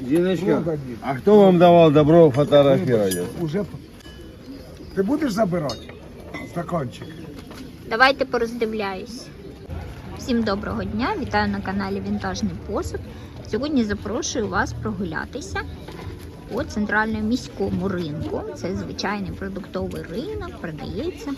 Зиночка, а кто вам давал добро фотографировать? Уже... Ти будеш забирати стаканчик? Давайте пороздивляюсь. Всім доброго дня! Вітаю на каналі Вінтажний посуд. Сьогодні запрошую вас прогулятися по центральному міському ринку. Це звичайний продуктовий ринок, продається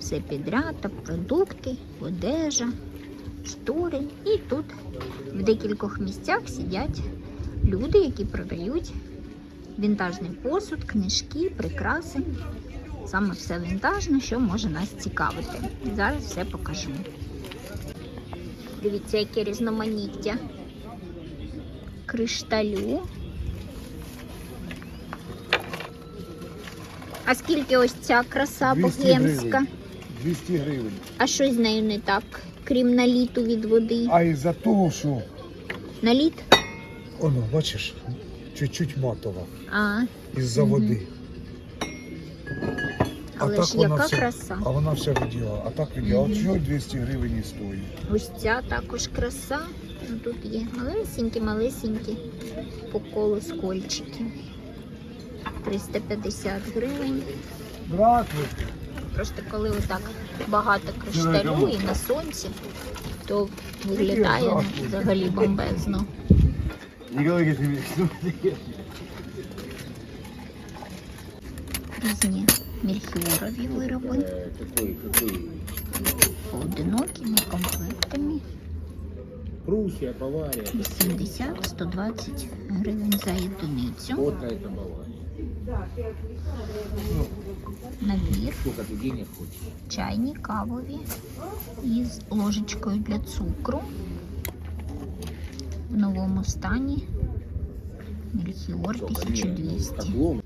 все підряд, та продукти, одежа, штори. І тут в декількох місцях сидять люди, які продають вінтажний посуд, книжки, прикраси. Саме все вінтажне, що може нас цікавити. Зараз все покажу. Дивіться, яке різноманіття кришталю. А скільки ось ця краса 200 богемська? 200 гривень. А що з нею не так, крім наліту від води? А із-за того, що Наліт? Воно, бачиш, чуть-чуть матова А, із-за води. але ж вона яка вся, краса. А вона все виділа. А так виділа. Мгм. От чого 200 гривень і стоїть. Ось ця також краса. Ну, Тут є малесенькі, малесенькі по колу скольчики. 350 гривень. Здравствуйте. Просто коли отак багато кришталю і на сонці, то виглядає взагалі бомбезно. Николай Герасимович, ну, Різні мельхіорові вироби. Поодинокими комплектами. Пруссия, Бавария. 80-120 гривень за одиницю. Вот на это Бавария. Набір. Сколько ты денег хочешь? чайні, кавові із ложечкою для цукру. Новому стані. Мельхіор 1200. Как лом.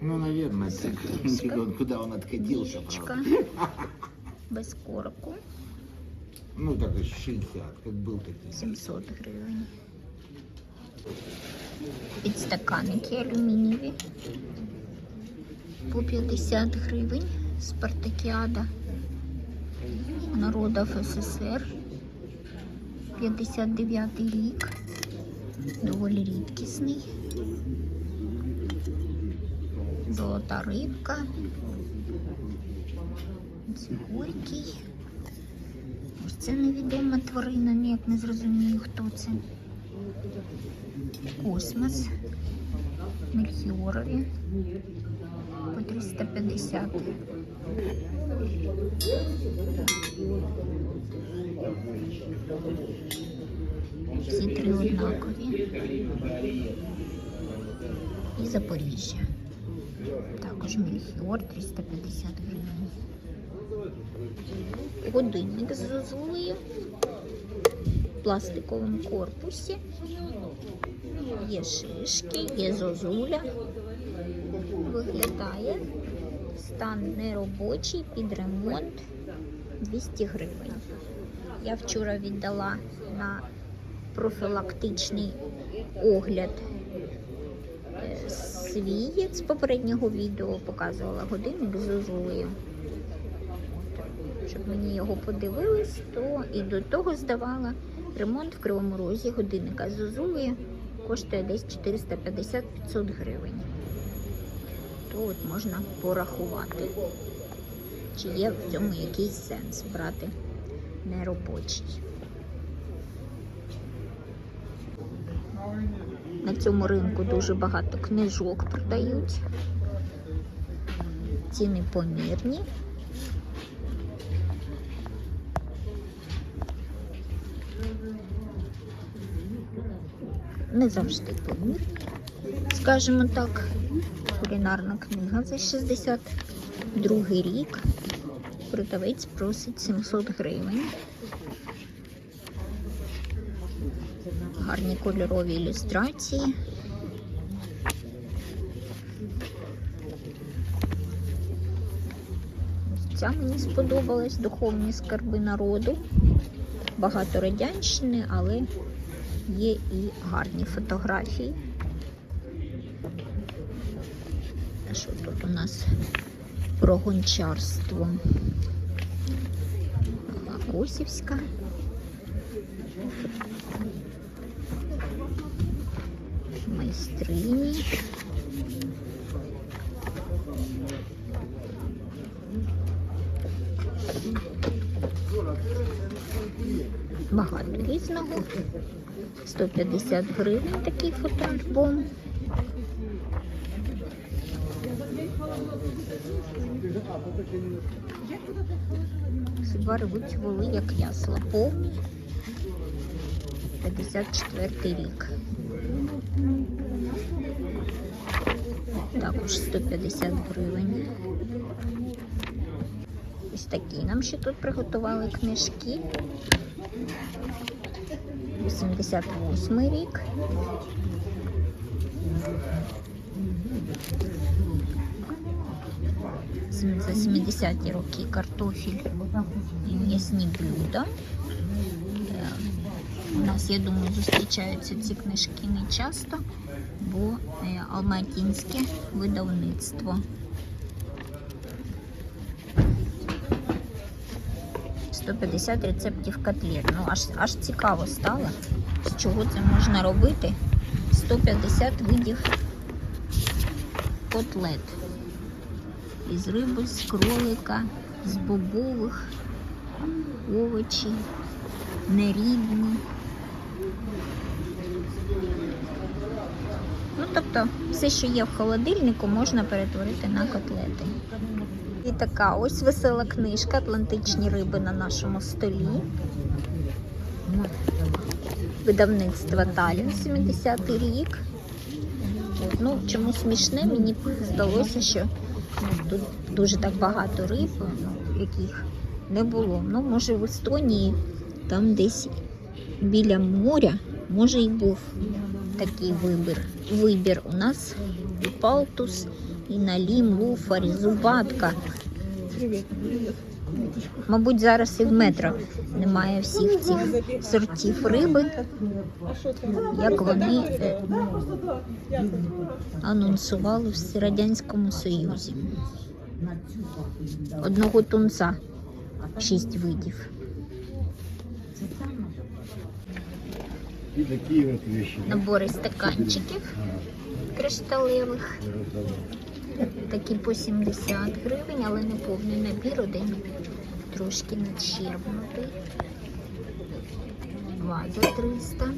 Ну, наверное, так. куда он откатился, правда. без корку. Ну, так и 60, как был такой. 700 гривень. Підстаканники алюмінієві по 50 гривень. Спартакіада народів СССР. 59 рік. Доволі рідкісний. Золота рибка. Це горький. Ось це невідома тварина, ніяк не зрозумію, хто це. Космос. Мельхіорові. По 350. Всі три однакові. І Запоріжжя. Також Мельхіор 350 гривень. Годинник з пластиковому корпусі. Є шишки, є зозуля. Виглядає. Стан неробочий під ремонт 200 гривень. Я вчора віддала на профілактичний огляд е, свій з попереднього відео, показувала годинник з зозулею. Щоб мені його подивились, то і до того здавала ремонт в Кривому Розі годинника з зозулею коштує десь 450-500 гривень. То от можна порахувати, чи є в цьому якийсь сенс брати неробочий. На цьому ринку дуже багато книжок продають. Ціни помірні. Не завжди помірні. Скажімо так, кулінарна книга за 62 рік. Продавець просить 700 гривень. Гарні кольорові ілюстрації. Ця мені сподобалась духовні скарби народу. Багато радянщини, але є і гарні фотографії. Що тут у нас про гончарство? Косівська. Майстрині. Багато різного. 150 гривень такий фотоальбом. Хіба рвуть воли, як ясла. Повні. 54 рік. Також 150 гривень. Ось такі нам ще тут приготували книжки. 88 рік. За 70-ті роки картофель і м'ясні блюда. Е, У нас, я думаю, зустрічаються ці книжки не часто, бо е, алматінське видавництво. 150 рецептів котлет. Ну, аж, аж цікаво стало, з чого це можна робити. 150 видів котлет. Із риби, з кролика, з бобових, овочі, нерідні. Тобто, все, що є в холодильнику, можна перетворити на котлети. І така ось весела книжка Атлантичні риби на нашому столі. Видавництво Талін 70-й рік. От, ну, чому смішне, мені здалося, що ну, тут дуже так багато риб, ну, яких не було. Ну, може, в Естонії там десь біля моря, може, і був такий вибір. Вибір у нас і палтус, і налім, луфар, і зубатка. Мабуть, зараз і в метро немає всіх цих сортів риби, як вони е, анонсували в Радянському Союзі. Одного тунца шість видів. И такие вот вещи. Набори стаканчиків кришталевих. Такі по 70 гривень, але не повний набір, один трошки надщербнутий. Ваза 300.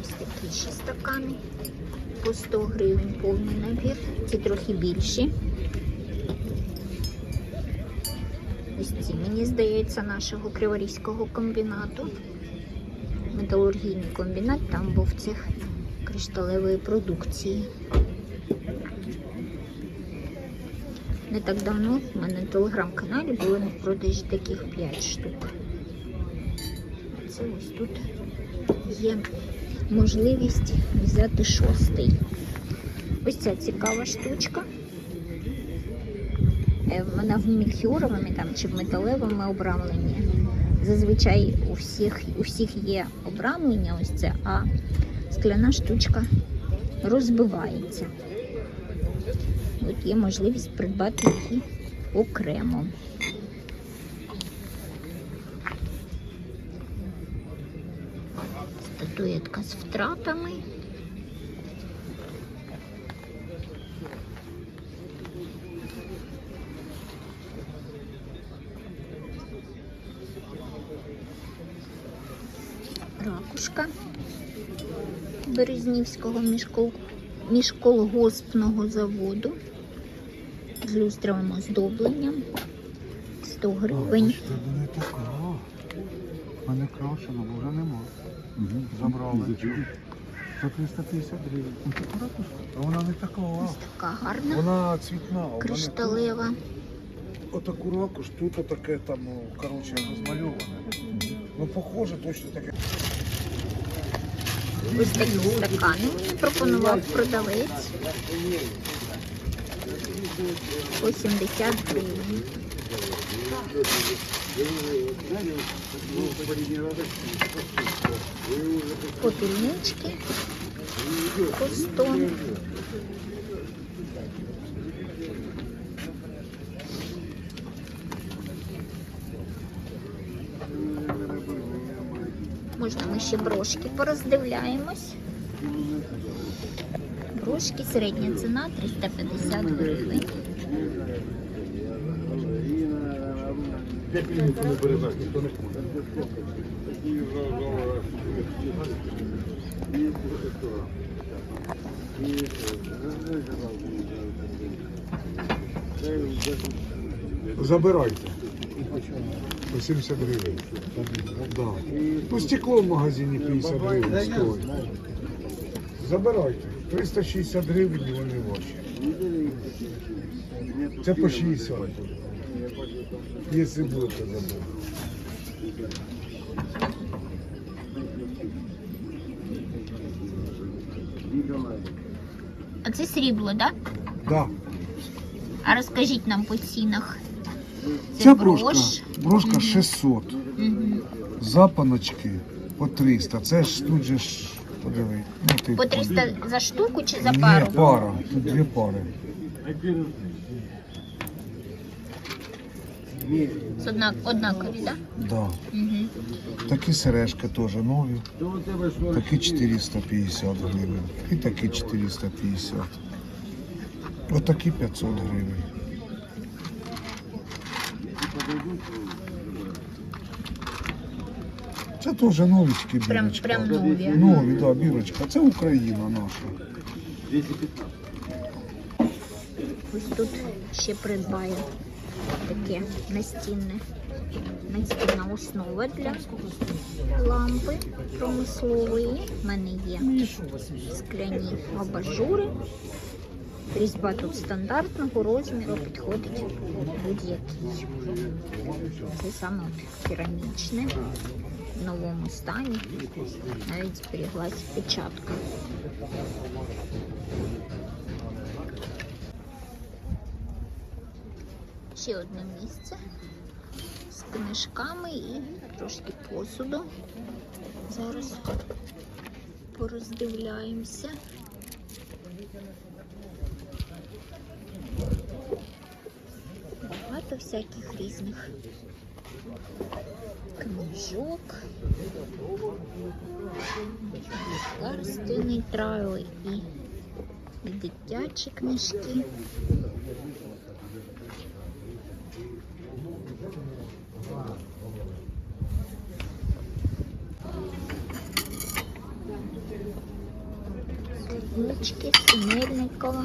Ось такі ще стакани. По 100 гривень повний набір. Ці трохи більші. Ось ці, мені здається, нашого криворізького комбінату. Металургійний комбінат там був цих кришталевої продукції. Не так давно в мене на телеграм-каналі були в продажі таких 5 штук. Це ось тут є можливість взяти шостий. Ось ця цікава штучка. Е, Вона в мельхіоровому там чи в металевому обрамленні. Зазвичай у всіх, у всіх є обрамлення, ось це, а скляна штучка розбивається. От є можливість придбати її окремо. Статуетка з втратами. Березнівського міжкол... міжколгоспного заводу з люстровим оздобленням 100 гривень. Це не така. А не крашена, бо вже нема. Забрали. За 350 гривень. Ну. А вона не така. Ось така гарна, Вона цвітна. кришталева. Отаку ракуш, тут отаке там, коротше, розмальоване. Ну, похоже, точно таке. Ось такі стакани пропонував продавець. По 70 гривень. Попільнички по 100. Можна ми ще брошки пороздивляємось. Брошки середня ціна 350 гривень. Забирайте. По 70 гривень. Да. Ну, стекло в магазині 50 гривень стоїть. Забирайте. 360 гривень і вони ваші. Це по 60. Якщо будете забирати. А це срібло, так? Да? Да. А розкажіть нам по цінах. Це Ця брошка, брошка 600. Мгм. Запаночки по 300. Це ж тут же ж, подиви. Ну, ти По 300 за штуку чи за Ні, пару? пара. Тут дві пари. З однак, однакові, так? Да. Угу. Такі сережки теж нові. Такі 450 гривень. І такі 450. Отакі 500 гривень. Це теж новічки Прям, бірочка. прям нові. Нові, да, бірочка. Це Україна наша. Ось тут ще придбаю таке настінне. Настінна основа для лампи промислової. У мене є скляні абажури. Різьба тут стандартного розміру, підходить будь-який. Це саме от керамічне новому стані. Навіть зберіглась печатка. Ще одне місце з книжками і трошки посуду. Зараз пороздивляємося. Багато всяких різних книжок. Лекарственний трайл і, дитячі книжки. Нічки, Синельникова.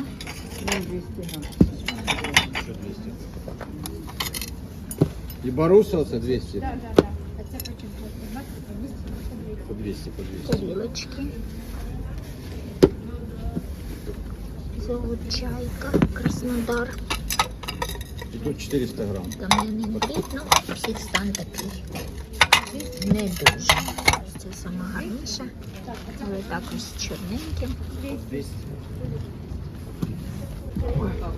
И Боруссов це 200. По 200, по 200. тарілочки. Золочайка, Краснодар, І тут 400 грам. кам'яний брід, ну, у всіх стан такий. Не дуже. Це сама гарніша, але також з чорненьким. 200.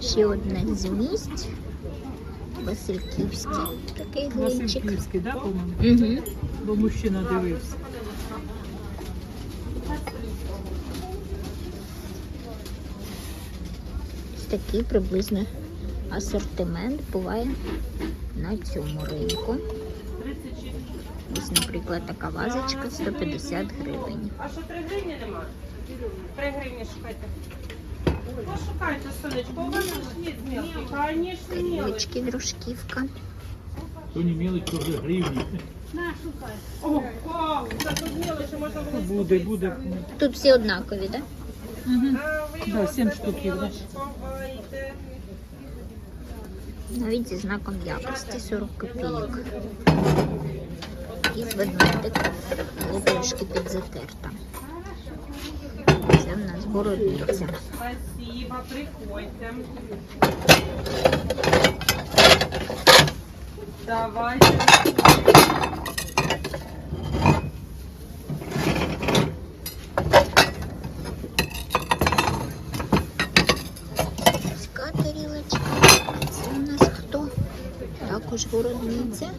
Ще одне з місць. Васильківський такий глинчик. Васильківський, да, по-моєму? Угу. Бо мужчина дивився. Ось такий приблизно асортимент буває на цьому ринку. Ось, наприклад, така вазочка 150 гривень. А що 3 гривні нема? 3 гривні шукайте. Пошукайте, сонечко, у вас ж є мілкий. Конечно, мілкий. Тарілочки, дружківка. То не мелочь, то вже гривні. О, вау, це тут мілочі, можна було Буде, буде. Тут всі однакові, так? Угу. А, ви Да, сім штуків, да. ховаєте. Навіть зі знаком якості 40 копійок. І ведмедик, але трошки підзатерта. Це в нас боровиця. Спасибо, приходьте. Давайте. Тарілочка. Це у нас хто? Також городниця.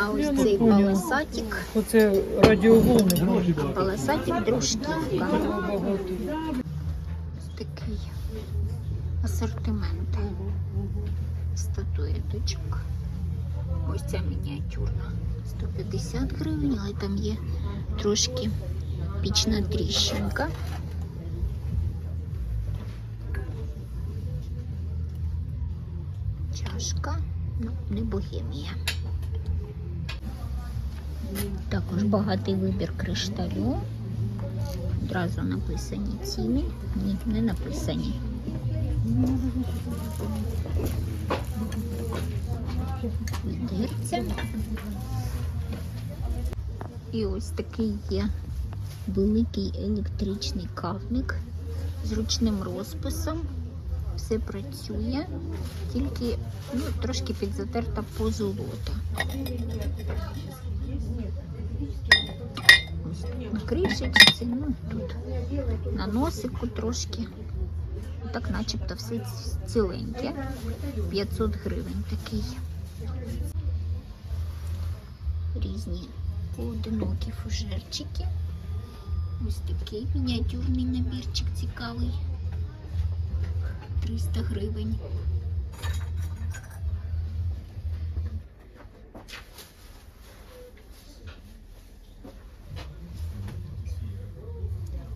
А ось цей полосатик, Оце радіоволни. полосатик дружківка. Асортимент статуеточок. Ось ця мініатюрна 150 гривень, але там є трошки пічна тріщинка. Чашка, ну, не богемія. Також багатий вибір кришталю. Одразу написані ціни. Ні, не написані. Відерця. І ось такий є великий електричний кавник з ручним розписом. Все працює, тільки ну, трошки підзатерта позолота. На кришечці, ну тут на носику трошки. Так начебто все ціленьке. 500 гривень такий. Різні поодинокі фужерчики. Ось такий мініатюрний набірчик цікавий. 300 гривень.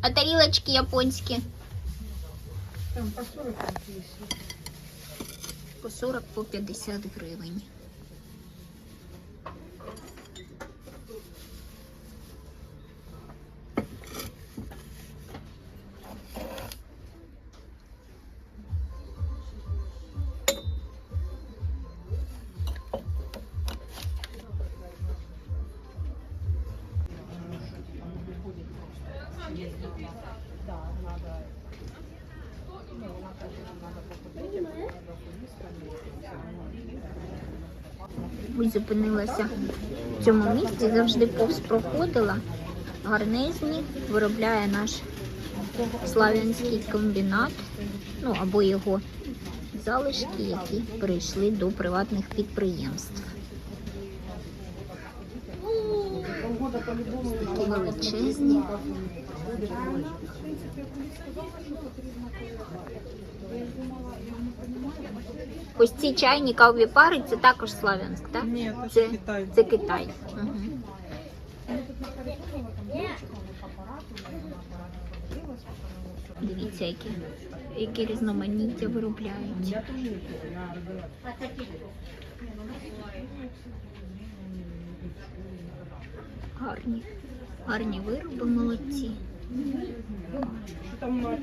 А тарілочки японські? Там по 40 там 50. По 40 по 50 гривень. Ось зупинилася в цьому місці, завжди повз проходила. Гарнезні виробляє наш славянський комбінат, ну або його залишки, які перейшли до приватних підприємств. Такі величезні. Ось ці чайні кавові пари це також Славянськ, так? Ні, це Китай. це Китай. Угу. Дивіться, які, які різноманіття виробляють. Гарні. Гарні вироби молодці. Що там мать?